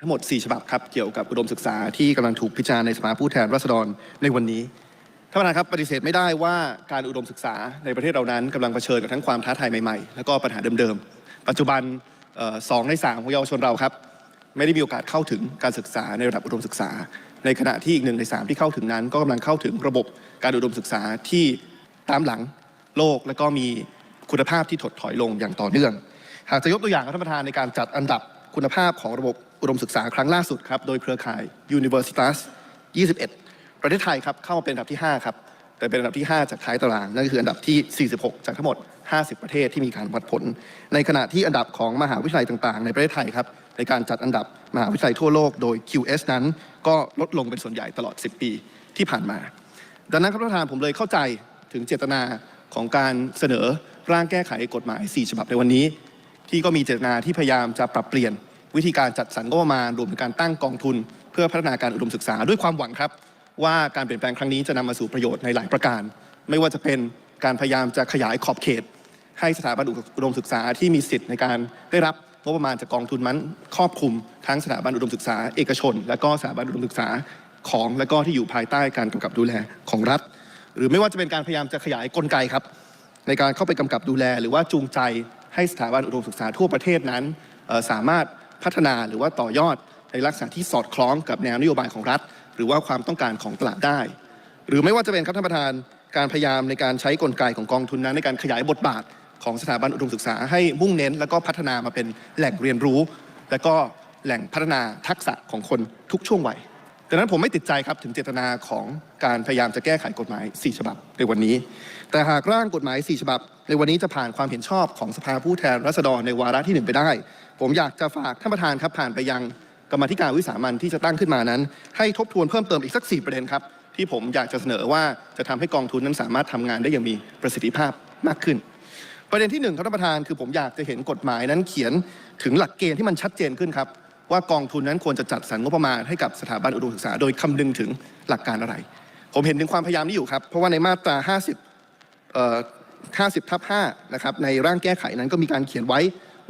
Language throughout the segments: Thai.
ทั้งหมด 4 ฉบับครับ เกี่ยวกับอุดมศึกษาที่กำลังถูกพิจารณาในสภาผู้แทนราษฎรในวันนี้ท่านประธานครับปฏิเสธไม่ได้ว่าการอุดมศึกษาในประเทศเรานั้นกำลังเผชิญกับทั้งความท้าทายใหม่ๆ แล้วก็ปัญหาเดิมๆ ปัจจุบันสองในสามของเยาวชนเราครับ ไม่ได้มีโอกาสเข้าถึงการศึกษาในระดับอุดมศึกษา ในขณะที่อีกหนึ่งในสามที่เข้าถึงนั้น ก็กำลังเข้าถึงระบบการอุดมศึกษาที่ตามหลังโลก และก็มีคุณภาพที่ถดถอยลงอย่างต่อเนื่อง หากจะยกตัวอย่างท่านประธานในการจัดอันดับคุณภาพของระบบ อุดมศึกษาครั้งล่าสุดครับโดยเครือข่าย Universitas 21 ประเทศไทยครับเข้ามาเป็นอันดับที่ 5 ครับ แต่เป็นอันดับที่ 5 จากท้ายตาราง นั่นก็คืออันดับที่ 46 จากทั้งหมด 50 ประเทศที่มีการวัดผล ในขณะที่อันดับของมหาวิทยาลัยต่างๆ ในประเทศไทยครับในการจัดอันดับมหาวิทยาลัยทั่วโลกโดย QS นั้น ก็ลดลงเป็นส่วนใหญ่ตลอด 10 ปีที่ผ่านมา ดังนั้นครับท่านประธานผมเลยเข้าใจถึงเจตนาของการเสนอร่างแก้ไขกฎหมาย 4 ฉบับในวันนี้ ที่ก็มีเจตนาที่พยายามจะปรับเปลี่ยน วิธีการจัดสรรงบประมาณรวมถึงการตั้งกองทุน เพื่อพัฒนาการอุดมศึกษาด้วยความหวังครับ ว่าการเปลี่ยนแปลงครั้งนี้จะนำมาสู่ประโยชน์ในหลายประการ ไม่ว่าจะเป็นการพยายามจะขยายขอบเขต ให้สถาบันอุดมศึกษาที่มีสิทธิ์ในการได้รับงบประมาณจากกองทุนนั้นครอบคลุมทั้งสถาบันอุดมศึกษา เอกชน และก็สถาบันอุดมศึกษาของและก็ที่อยู่ภายใต้การกำกับดูแลของรัฐ หรือไม่ว่าจะเป็นการพยายามจะขยายกลไกครับ ในการเข้าไปกำกับดูแล หรือว่าจูงใจให้สถาบันอุดมศึกษาทั่วประเทศนั้นสามารถ พัฒนาหรือว่าต่อยอดในลักษณะที่สอดคล้องกับแนวนโยบายของรัฐ หรือว่าความต้องการของตลาดได้ หรือไม่ว่าจะเป็นครับท่านประธานการพยายามในการใช้กลไกของกองทุนนั้น ในการขยายบทบาทของสถาบันอุดมศึกษาให้มุ่งเน้น แล้วก็พัฒนามาเป็นแหล่งเรียนรู้ และก็แหล่งพัฒนาทักษะของคนทุกช่วงวัย ดังนั้นผมไม่ติดใจครับถึงเจตนาของการพยายามจะแก้ไขกฎหมาย 4 ฉบับในวันนี้ แต่หากร่างกฎหมาย 4 ฉบับ ในวันนี้จะผ่านความเห็นชอบของสภาผู้แทนราษฎรในวาระที่ 1 ไปได้ ผมอยากจะฝากท่านประธานครับผ่านไปยังกรรมธิการวิสามันที่จะตั้งขึ้นมานั้น ให้ทบทวนเพิ่มเติมอีกสัก 4 ประเด็นครับ ที่ผมอยากจะเสนอว่าจะทำให้กองทุนนั้นสามารถทำงานได้อย่างมีประสิทธิภาพมากขึ้น ประเด็นที่หนึ่งครับท่านประธานคือผมอยากจะเห็นกฎหมายนั้นเขียนถึงหลักเกณฑ์ที่มันชัดเจนขึ้นครับ ว่ากองทุนนั้นควรจะจัดสรรงบประมาณให้กับสถาบันอุดมศึกษา โดยคำนึงถึงหลักการอะไร ผมเห็นถึงความพยายามนี้อยู่ครับ เพราะว่าในมาตรา 50เอ่อ50ทับ5นะครับในร่างแก้ไขนั้นก็มีการเขียนไว้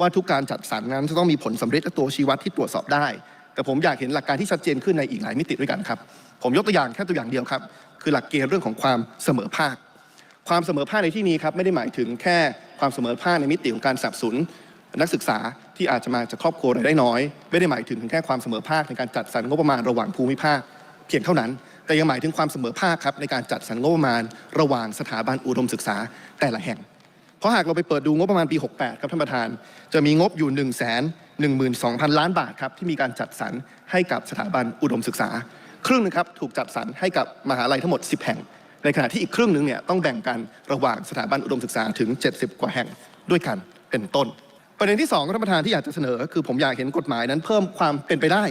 ว่าทุกการจัดสรรนั้นจะต้องมีผลสำเร็จและตัวชี้วัดที่ตรวจสอบได้ แต่ผมอยากเห็นหลักการที่ชัดเจนขึ้นในอีกหลายมิติด้วยกันครับ ผมยกตัวอย่างแค่ตัวอย่างเดียวครับ คือหลักเกณฑ์เรื่องของความเสมอภาค ความเสมอภาคในที่นี้ครับไม่ได้หมายถึงแค่ความเสมอภาคในมิติของการสับสนุ นักศึกษาที่อาจจะมาจากครอบครัวรายได้น้อย ไม่ได้หมายถึงแค่ความเสมอภาคในการจัดสรรงบประมาณระหว่างภูมิภาคเพียงเท่านั้น แต่ยังหมายถึงความเสมอภาคครับในการจัดสรรงบประมาณระหว่างสถาบันอุดมศึกษาแต่ละแห่ง เพราะหากเราไปเปิดดูงบประมาณปี 68 ครับท่านประธาน จะมีงบอยู่ 1 1 2 0 0 0 ล้านบาทครับที่มีการจัดสรรให้กับสถาบันอุดมศึกษา ครึ่งหนึงครับถูกจัดสรรให้กับมหาลัยทั้งหมด 10 แห่ง ในขณะที่อีกครึ่งหนึ่งเนี่ยต้องแบ่งกันระหว่างสถาบันอุดมศึกษาถึง 70 กว่าแห่งด้วยกันเป็นต้น ประเด็นที่2ท่านประธานที่อยากจะเสนอ คือผมอยากเห็นกฎหมายนั้น เพิ่มความเป็นไปได้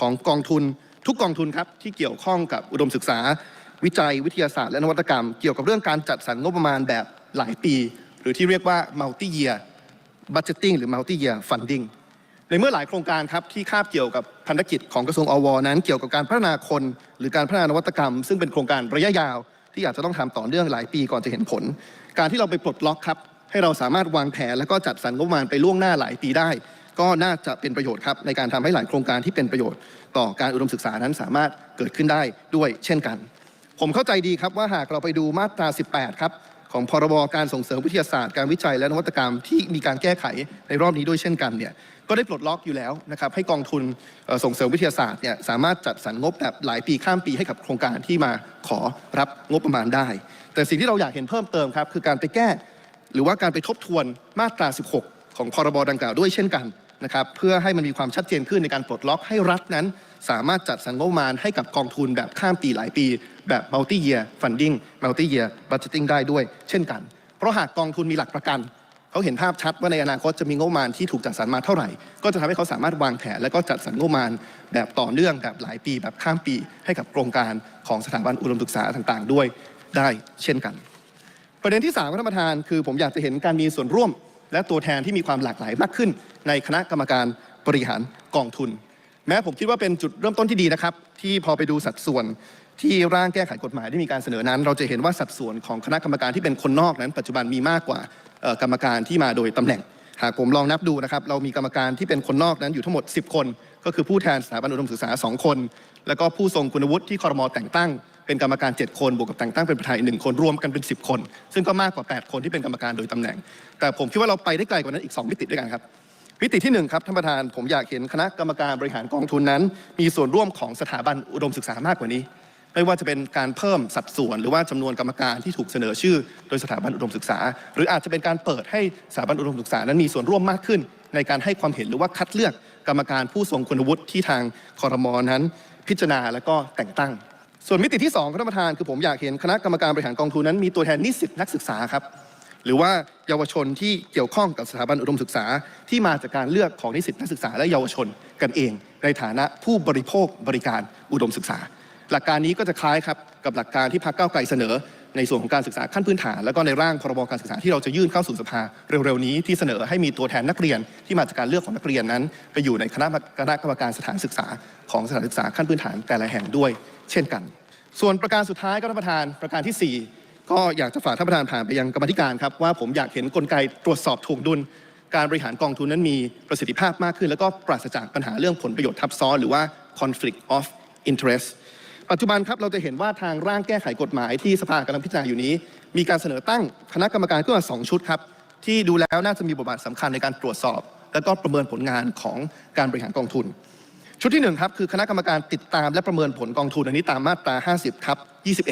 ของกองทุนทุกกองทุนครับที่เกี่ยวข้องกับอุดมศึกษา วิจัยวิทยาศาสตร์และนวัตกรรม เกี่ยวกับเรื่องการจัดสรรงบประมาณแบบหลายปี หรือที่เรียกว่า multi year budgeting หรือ multi year funding ในเมื่อหลายโครงการครับที่คาบเกี่ยวกับพันธกิจของกระทรวงอวนั้น เกี่ยวกับการพัฒนาคน หรือการพัฒนานวัตกรรม ซึ่งเป็นโครงการระยะยาว ที่อาจจะต้องทำต่อเนื่องหลายปีก่อนจะเห็นผล การที่เราไปปลดล็อกครับ ให้เราสามารถวางแผนและก็จัดสรรงบประมาณไปล่วงหน้าหลายปีได้ ก็น่าจะเป็นประโยชน์ครับในการทำให้หลายโครงการที่เป็นประโยชน์ ต่อการอุดมศึกษานั้นสามารถเกิดขึ้นได้ด้วยเช่นกัน ผมเข้าใจดีครับว่าหากเราไปดูมาตรา 18 ครับของพรบการส่งเสริมวิทยาศาสตร์การวิจัยและนวัตกรรมที่มีการแก้ไขในรอบนี้ด้วยเช่นกันเนี่ยก็ได้ปลดล็อกอยู่แล้วนะครับให้กองทุนส่งเสริมวิทยาศาสตร์เนี่ยสามารถจัดสรรงบแบบหลายปีข้ามปีให้กับโครงการที่มาขอรับงบประมาณได้ แต่สิ่งที่เราอยากเห็นเพิ่มเติมครับคือการไปแก้ หรือว่าการไปทบทวนมาตรา 16 ของพรบดังกล่าวด้วยเช่นกันนะครับเพื่อให้มันมีความชัดเจนขึ้นในการปลดล็อกให้รัฐนั้น สามารถจัดสรรงบประมาณให้กับกองทุนแบบข้ามปีหลายปี แบบ multi year funding multi year budgeting ได้ด้วย เช่นกัน เพราะหากกองทุนมีหลักประกัน เขาเห็นภาพชัดว่าในอนาคตจะมีงบประมาณที่ถูกจัดสรรมาเท่าไหร่ ก็จะทำให้เขาสามารถวางแผนและก็จัดสรรงบประมาณแบบต่อเนื่องแบบหลายปี แบบข้ามปี ให้กับโครงการของสถาบันอุดมศึกษาต่าง ๆ ด้วยได้เช่นกัน ประเด็นที่3ครับท่านประธานคือผมอยากจะเห็นการมีส่วนร่วม และตัวแทนที่มีความหลากหลายมากขึ้น ในคณะกรรมการบริหารกองทุน แม้ผมคิดว่าเป็นจุดเริ่มต้นที่ดีนะครับ ที่พอไปดูสัดส่วนที่ร่างแก้ไขกฎหมายที่มีการเสนอนั้น เราจะเห็นว่าสัดส่วนของคณะกรรมการที่เป็นคนนอกนั้น ปัจจุบันมีมากกว่ากรรมการที่มาโดยตำแหน่งหากผมลองนับดูนะครับ เรามีกรรมการที่เป็นคนนอกนั้นอยู่ทั้งหมด 10 คน ก็คือผู้แทนสถาบันอุดมศึกษา 2 คน แล้วก็ผู้ทรงคุณวุฒิที่คอรมอแต่งตั้ง เป็นกรรมการ 7 คนบวกกับแต่งตั้งเป็นประธานอีกหนึ่งคนรวมกันเป็น 10 คน ซึ่งก็มากกว่า 8 คนที่เป็นกรรมการโดยตำแหน่ง แต่ผมคิดว่าเราไปได้ไกลกว่านั้นอีก 2 มิติด้วยกันครับมิติที่หนึ่งครับท่านประธานผมอยากเห็นคณะกรรมการบริหารกองทุนนั้น มีส่วนร่วมของสถาบันอุดมศึกษามากกว่านี้ ไม่ว่าจะเป็นการเพิ่มสัดส่วน หรือว่าจำนวนกรรมการที่ถูกเสนอชื่อ โดยสถาบันอุดมศึกษา หรืออาจจะเป็นการเปิดให้สถาบันอุดมศึกษานั้นมีส่วนร่วมมากขึ้น ในการให้ความเห็นหรือว่าคัดเลือกกรรมการผู้ทรงคุณวุฒิที่ทางคอรมอนั้น พิจารณาและก็แต่งตั้ง ส่วนมิติที่สองครับท่านประธานคือผมอยากเห็นคณะกรรมการบริหารกองทุนนั้นมีตัวแทนนิสิตนักศึกษาครับหรือว่าเยาวชนที่เกี่ยวข้องกับสถาบันอุดมศึกษา ที่มาจากการเลือกของนิสิตนักศึกษาและเยาวชนกันเอง ในฐานะผู้บริโภคบริการอุดมศึกษา หลักการนี้ก็จะคล้ายครับกับหลักการที่พรรคก้าวไกลเสนอ ในส่วนของการศึกษาขั้นพื้นฐาน แล้วก็ในร่างพรบการศึกษาที่เราจะยื่นเข้าสู่สภาเร็วๆนี้ที่เสนอให้มีตัวแทนนักเรียนที่มาจากการเลือกของนักเรียนนั้น ไปอยู่ในคณะคณะกรรมการสถานศึกษาของสถานศึกษาขั้นพื้นฐานแต่ละแห่งด้วย เช่นกัน ส่วนประการสุดท้ายก็ท่านประธานประการทีสี่ 4 ก็อยากจะฝากท่านประธานผ่านไปยังกรรมธิการครับว่าผมอยากเห็นกลไกตรวจสอบถ่วงดุล การบริหารกองทุนนั้นมีประสิทธิภาพมากขึ้น แล้วก็ปราศจากปัญหาเรื่องผลประโยชน์ทับซ้อน หรือว่า conflict of interest ปัจจุบันครับเราจะเห็นว่าทางร่างแก้ไขกฎหมายที่สภากำลังพิจารณาอยู่นี้ มีการเสนอตั้งคณะกรรมการขึ้นมาสองชุดครับที่ดูแล้วน่าจะมีบทบาทสำคัญในการตรวจสอบ แล้วก็ประเมินผลงานของการบริหารกองทุน ที่หนึ่งครับคือคณะกรรมการติดตามและประเมินผลกองทุนอันนี้ตามมาตรา 50ครับ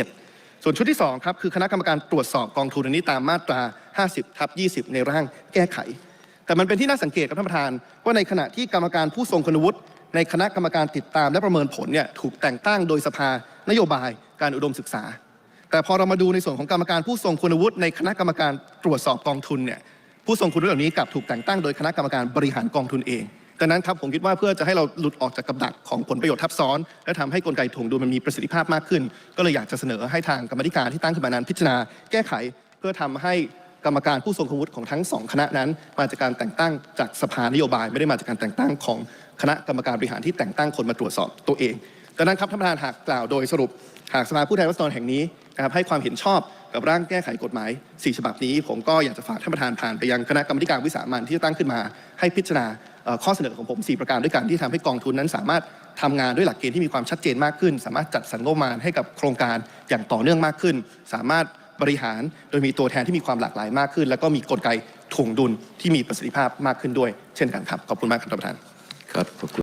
21 ส่วนชุดที่สองครับคือคณะกรรมการตรวจสอบกองทุนอันนี้ตามมาตรา 50ทับ20 ในร่างแก้ไข แต่มันเป็นที่น่าสังเกตครับท่านประธาน ว่าในขณะที่กรรมการผู้ทรงคุณวุฒิในคณะกรรมการติดตามและประเมินผลเนี่ยถูกแต่งตั้งโดยสภานโยบายการอุดมศึกษา แต่พอเรามาดูในส่วนของกรรมการผู้ทรงคุณวุฒิในคณะกรรมการตรวจสอบกองทุนเนี่ยผู้ทรงคุณวุฒิเหล่านี้กลับถูกแต่งตั้งโดยคณะกรรมการบริหารกองทุนเอง ดังนั้นครับผมคิดว่าเพื่อจะให้เราหลุดออกจากกับดักของผลประโยชน์ทับซ้อน และทำให้กลไกถ่วงดุลมันมีประสิทธิภาพมากขึ้น ก็เลยอยากจะเสนอให้ทางกรรมธิการที่ตั้งขึ้นมานั้นพิจารณาแก้ไข เพื่อทำให้กรรมการผู้ทรงคุณวุฒิของทั้งสองคณะนั้น มาจากการแต่งตั้งจากสภานโยบาย ไม่ได้มาจากการแต่งตั้งของคณะกรรมการบริหารที่แต่งตั้งคนมาตรวจสอบตัวเองดังนั้นครับท่านประธานหากกล่าวโดยสรุปหากสภาผู้แทนราษฎรแห่งนี้นะครับให้ความเห็นชอบ กับร่างแก้ไขกฎหมาย 4 ฉบับนี้ ผมก็อยากจะฝากท่านประธานผ่านไปยังคณะกรรมการวิสามันที่จะตั้งขึ้นมา ให้พิจารณาข้อเสนอของผม 4 ประการด้วยกันที่ทำให้กองทุนนั้นสามารถทำงานด้วยหลักเกณฑ์ที่มีความชัดเจนมากขึ้น สามารถจัดสรรงบประมาณให้กับโครงการอย่างต่อเนื่องมากขึ้น สามารถบริหารโดยมีตัวแทนที่มีความหลากหลายมากขึ้น แล้วก็มีกลไกถ่วงดุลที่มีประสิทธิภาพมากขึ้นด้วย เช่นกันครับขอบคุณมากครับท่านประธานครับขอบคุณ